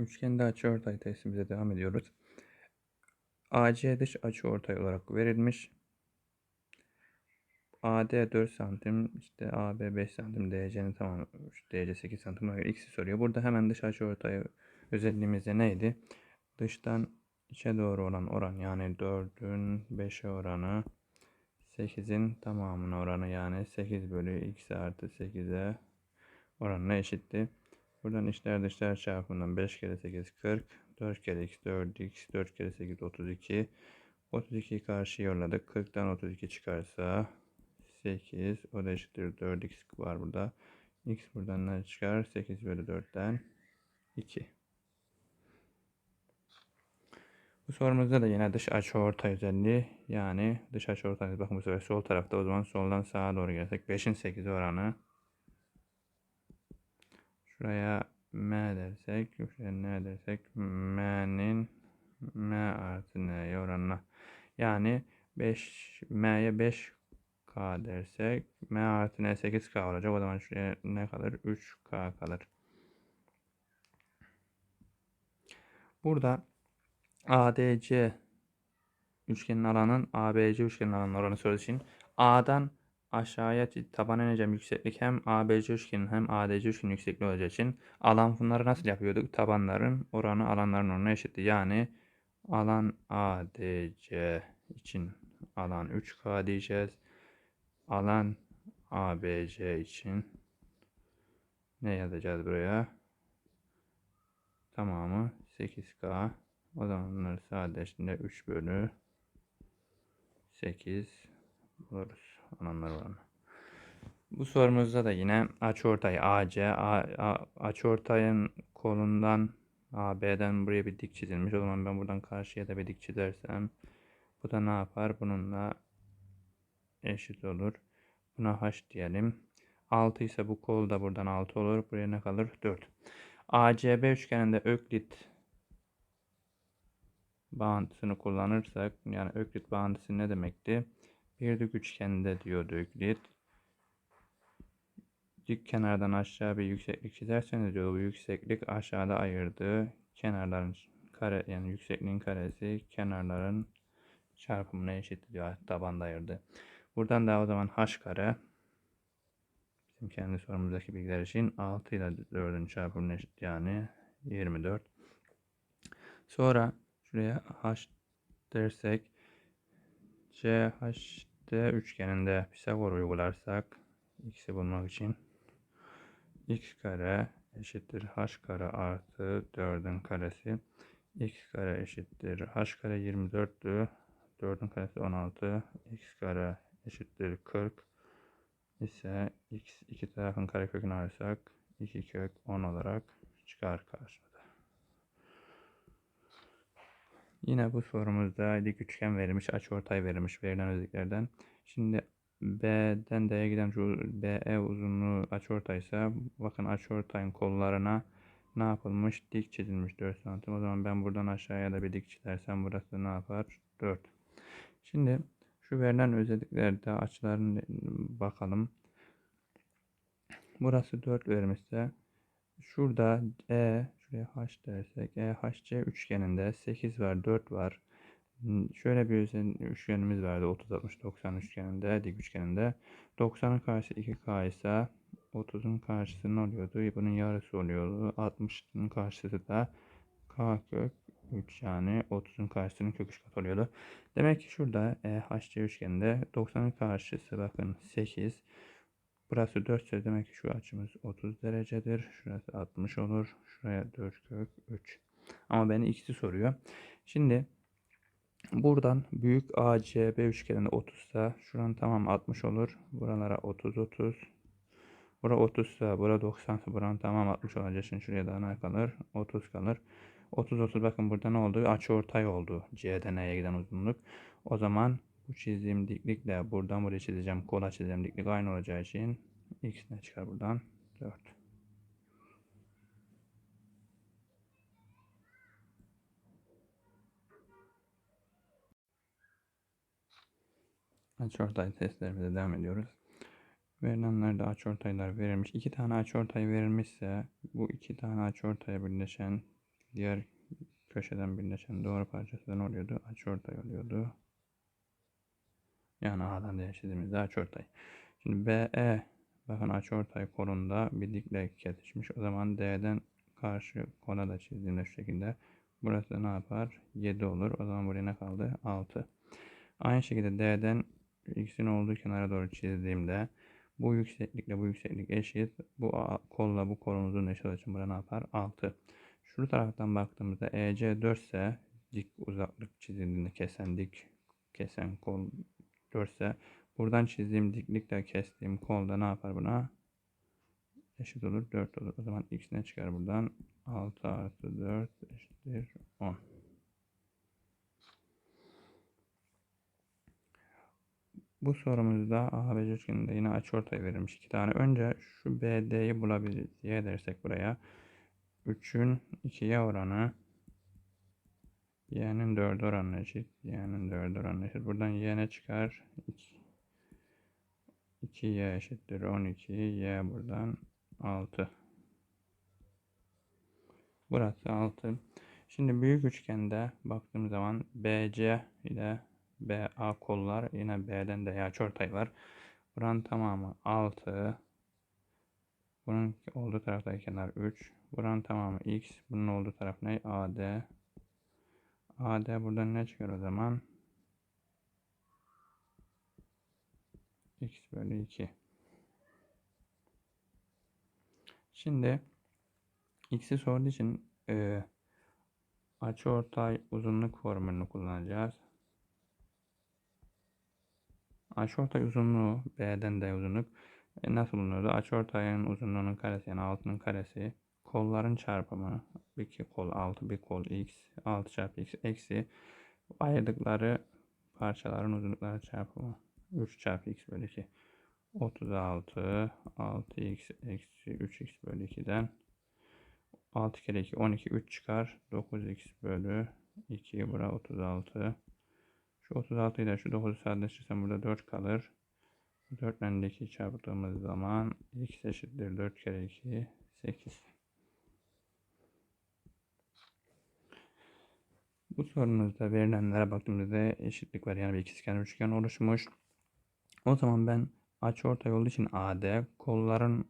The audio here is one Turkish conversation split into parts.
Üçgende açıortay testimize devam ediyoruz. AC dış açıortay olarak verilmiş. AD 4 santim, işte AB 5 santim, DC'nin tamamı, DC 8 santim göre x'i soruyor. Burada hemen dış açıortay özelliğimizde neydi? Dıştan içe doğru olan oran yani 4'ün 5'e oranı 8'in tamamına oranı yani 8 bölü x artı 8'e oranına eşitti. Buradan içler dışlar çarpımından 5 kere 8 40. 4 kere x 4x 4 kere 8 32. 32'yi karşı yolladık. 40'tan 32 çıkarsa 8. O da eşittir 4x var burada. x buradan ne çıkar? 8 bölü 4'ten 2. Bu sorumuzda da yine dış açı orta özelliği yani dış açı orta bakın bu sefer sol tarafta o zaman soldan sağa doğru gelsek 5'in 8 oranı Şuraya m dersek, şuraya ne dersek m'nin m artı n'ye oranına. Yani 5 m'ye 5k dersek m artı n 8k olacak. O zaman şuraya ne kalır? 3k kalır. Burada ADC üçgenin alanın ABC üçgenin alanın oranı sorusu için A'dan aşağıya tabana ineceğim yükseklik hem ABC üçgenin hem ADC üçgenin yüksekliği olacağı için alan bunları nasıl yapıyorduk? Tabanların oranı alanların oranına eşitti. Yani alan ADC için alan 3K diyeceğiz. Alan ABC için ne yazacağız buraya? Tamamı 8K. O zaman bunları sadeleştiğinde 3 bölü 8 buluruz olanlar oranı. Bu sorumuzda da yine açıortay AC, açıortayın kolundan AB'den buraya bir dik çizilmiş. O zaman ben buradan karşıya da bir dik çizersem bu da ne yapar? Bununla eşit olur. Buna H diyelim. 6 ise bu kol da buradan 6 olur. Buraya ne kalır? 4. ACB üçgeninde Öklit bağıntısını kullanırsak yani Öklit bağıntısı ne demekti? Bir dik üçgende diyordu Öklit. Dik kenardan aşağı bir yükseklik çizerseniz diyor bu yükseklik aşağıda ayırdığı kenarların kare yani yüksekliğin karesi kenarların çarpımına eşit diyor tabanda ayırdı. Buradan da o zaman h kare bizim kendi sorumuzdaki bilgiler için 6 ile 4'ün çarpımına eşit yani 24. Sonra şuraya h dersek CH D üçgeninde Pisagor uygularsak x'i bulmak için x kare eşittir h kare artı 4'ün karesi. X kare eşittir h kare 24'tü 4'ün karesi 16 x kare eşittir 40 ise x iki tarafın karekökünü alırsak 2 kök 10 olarak çıkar karşımıza. Yine bu sorumuzda dik üçgen verilmiş, açıortay verilmiş verilen özelliklerden. Şimdi B'den D'ye giden BE uzunluğu açıortaysa bakın açıortayın kollarına ne yapılmış? Dik çizilmiş 4 santim. O zaman ben buradan aşağıya da bir dik çizersem burası ne yapar? 4. Şimdi şu verilen özelliklerde açıların bakalım. Burası 4 vermişse şurada E Şuraya h dersek EHC üçgeninde 8 var 4 var. Hmm, şöyle bir üçgenimiz vardı 30 60 90 üçgeninde dik üçgeninde. 90'ın karşısı 2K ise 30'un karşısı ne oluyordu? Bunun yarısı oluyordu. 60'ın karşısı da K kök 3 yani 30'un karşısının kök 3 kat oluyordu. Demek ki şurada EHC üçgeninde 90'ın karşısı bakın 8. Burası 4 ise demek ki şu açımız 30 derecedir. Şurası 60 olur. Şuraya 4 kök 3. Ama beni ikisi soruyor. Şimdi buradan büyük ACB üçgeninde 30 ise şuranın tamam 60 olur. Buralara 30 30. Bura 30 ise bura 90 ise buranın tamam 60 olacak. Şimdi şuraya da ne kalır? 30 kalır. 30 30 bakın burada ne oldu? Açı ortay oldu. C'den E'ye giden uzunluk. O zaman bu çizdiğim diklikle buradan buraya çizeceğim. Kola çizeceğim diklik aynı olacağı için x ne çıkar buradan? 4. Açıortay testlerimize devam ediyoruz. Verilenlerde açıortaylar verilmiş. İki tane açıortay verilmişse bu iki tane açıortaya birleşen diğer köşeden birleşen doğru parçası ne oluyordu? Açıortay oluyordu. Yani A'dan diğer çizdiğimizde açıortay. Şimdi BE bakın açıortay kolunda bir dikle kesişmiş. O zaman D'den karşı kola da çizdiğimde şu şekilde burası da ne yapar? 7 olur. O zaman buraya ne kaldı? 6. Aynı şekilde D'den x'in olduğu kenara doğru çizdiğimde bu yükseklikle bu yükseklik eşit. Bu kolla bu kolun uzunluğu eşit olduğu için burada ne yapar? 6. Şu taraftan baktığımızda EC 4 ise dik uzaklık çizildiğinde kesen dik kesen kol 4 ise buradan çizdiğim diklikle kestiğim kol da ne yapar buna? Eşit olur 4 olur. O zaman x ne çıkar buradan? 6 artı 4 eşittir 10. Bu sorumuzda ABC üçgeninde yine açıortay verilmiş iki tane. Önce şu BD'yi bulabiliriz. Y dersek buraya. 3'ün 2'ye oranı y'nin 4 oranına eşit. y'nin 4 oranına eşit. Buradan y ne çıkar? 2. 2y eşittir 12. y buradan 6. Burası 6. Şimdi büyük üçgende baktığım zaman BC ile BA kollar yine B'den de açıortay var. Buranın tamamı 6. Bunun olduğu taraftaki kenar 3. Buranın tamamı x. Bunun olduğu taraf ne? AD. AD buradan ne çıkar o zaman? x bölü 2. Şimdi x'i sorduğu için e, açıortay uzunluk formülünü kullanacağız. Açıortay uzunluğu B'den de uzunluk e, nasıl bulunuyordu? Açıortayın uzunluğunun karesi yani altının karesi kolların çarpımı bir iki kol 6 bir kol x 6 çarpı x eksi ayırdıkları parçaların uzunlukları çarpımı. 3 çarpı x bölü 2 36 6x eksi 3x bölü 2'den 6 kere 2 12 3 çıkar. 9x bölü 2 bura 36 şu 36 ile şu 9'u sadeleştirsem burada 4 kalır. 4 ile 2 çarptığımız zaman x eşittir 4 kere 2 8 Bu sorunuzda verilenlere baktığımızda eşitlik var. Yani bir ikizkenar üçgen oluşmuş. O zaman ben açıortay olduğu için AD kolların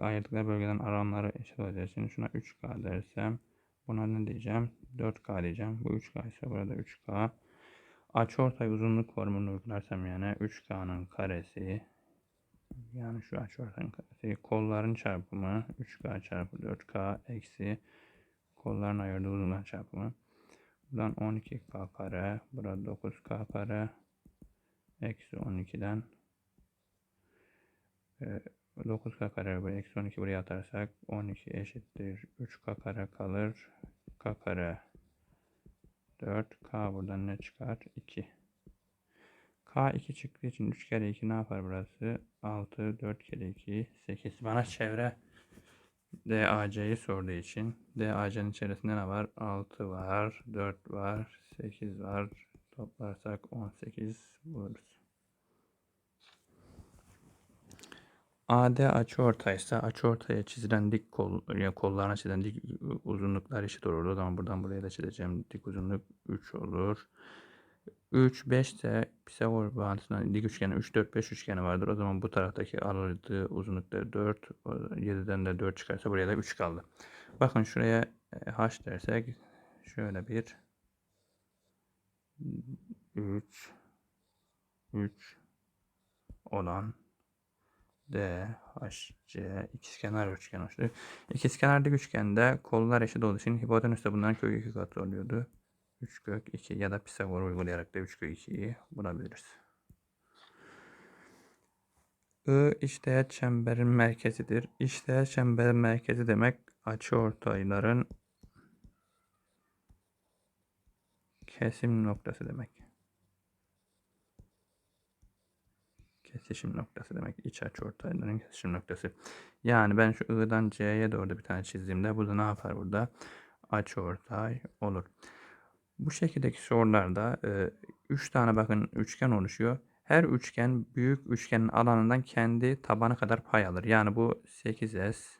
ayırdıkları bölgeden alanları eşit olacağı için şuna 3K dersem buna ne diyeceğim? 4K diyeceğim. Bu 3K ise burada 3K. Açıortay uzunluk formülünü uygularsam yani 3K'nın karesi yani şu açıortayın karesi kolların çarpımı 3K çarpı 4K eksi kolların ayırdığı uzunluğun çarpımı. Buradan 12K kare. Burada 9K kare. Eksi 12'den 9K kare buraya eksi 12 buraya atarsak 12 eşittir 3K kare kalır. K kare 4. K buradan ne çıkar? 2. K 2 çıktığı için 3 kere 2 ne yapar burası? 6, 4 kere 2, 8. Bana çevre DAC'yi sorduğu için DAC'nin içerisinde ne var? 6 var, 4 var, 8 var. Toplarsak 18 buluruz. AD açıortaysa açıortaya çizilen dik kol yani kollarına çizilen dik uzunluklar eşit olur. O buradan buraya da çizeceğim dik uzunluk 3 olur. 3 5 ise Pisagor bağıntısından dik üçgeni 3 4 5 üçgeni vardır. O zaman bu taraftaki aldığı uzunlukları 4 7'den de 4 çıkarsa buraya da 3 kaldı. Bakın şuraya e, h dersek şöyle bir 3 3 olan D, H, C ikizkenar üçgen oluşturuyor. İkizkenarlık üçgende kollar eşit olduğu için hipotenüs de bundan kök 2 katı oluyordu. 3 kök 2 ya da Pisagor uygulayarak da 3 kök 2'yi bulabiliriz. I işteğet çemberin merkezidir. İşteğet çemberin merkezi demek açıortayların kesim noktası demek. Kesişim noktası demek. İç açıortayların kesişim noktası. Yani ben şu I'dan C'ye doğru bir tane çizdiğimde bu da ne yapar burada? Açıortay olur. Bu şekildeki sorularda 3 e, tane bakın üçgen oluşuyor. Her üçgen büyük üçgenin alanından kendi tabanı kadar pay alır. Yani bu 8S,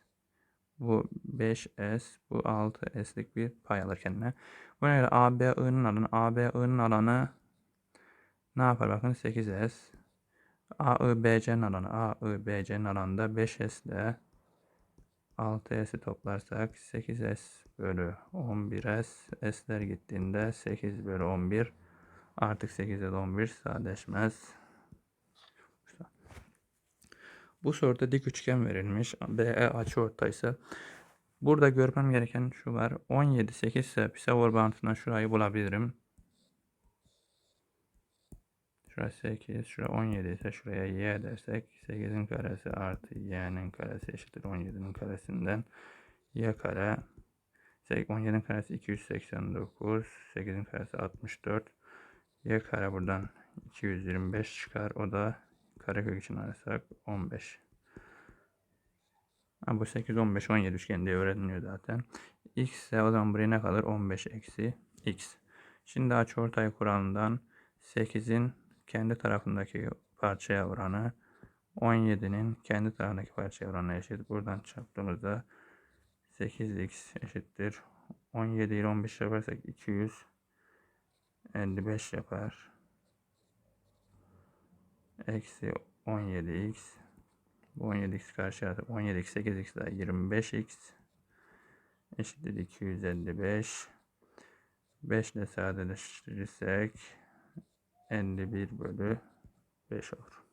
Bu 5S, bu 6S'lik bir pay alır kendine. Buna göre ABI'nin alanı, ABI'nin alanı ne yapar bakın 8S. AIBC'nin alanı, AIBC'nin alanı da 5S ile 6S'i toplarsak 8S bölü 11S. S'ler gittiğinde 8 bölü 11. Artık 8 ile 11 sadeleşmez. Bu soruda dik üçgen verilmiş. BE açıortaysa burada görmem gereken şu var. 17 8 ise Pisagor bağıntısından şurayı bulabilirim. Şurası 8, şura 17 ise şuraya y dersek 8'in karesi artı y'nin karesi eşittir 17'nin karesinden y kare 17'nin karesi 289, 8'in karesi 64, y kare buradan 225 çıkar. O da karekök için alırsak 15. Ha, bu 8, 15, 17 üçgen diye öğreniliyor zaten. X ise o zaman buraya ne kalır? 15 eksi x. Şimdi açıortay kuralından 8'in kendi tarafındaki parçaya oranı 17'nin kendi tarafındaki parçaya oranı eşit. Buradan çarptığımızda 8x eşittir. 17 ile 15 yaparsak 255 yapar. Eksi 17x. Bu 17x karşıya 17x 8x daha 25x eşittir 255. 5 ile sadeleştirirsek 51 bölü 5 olur.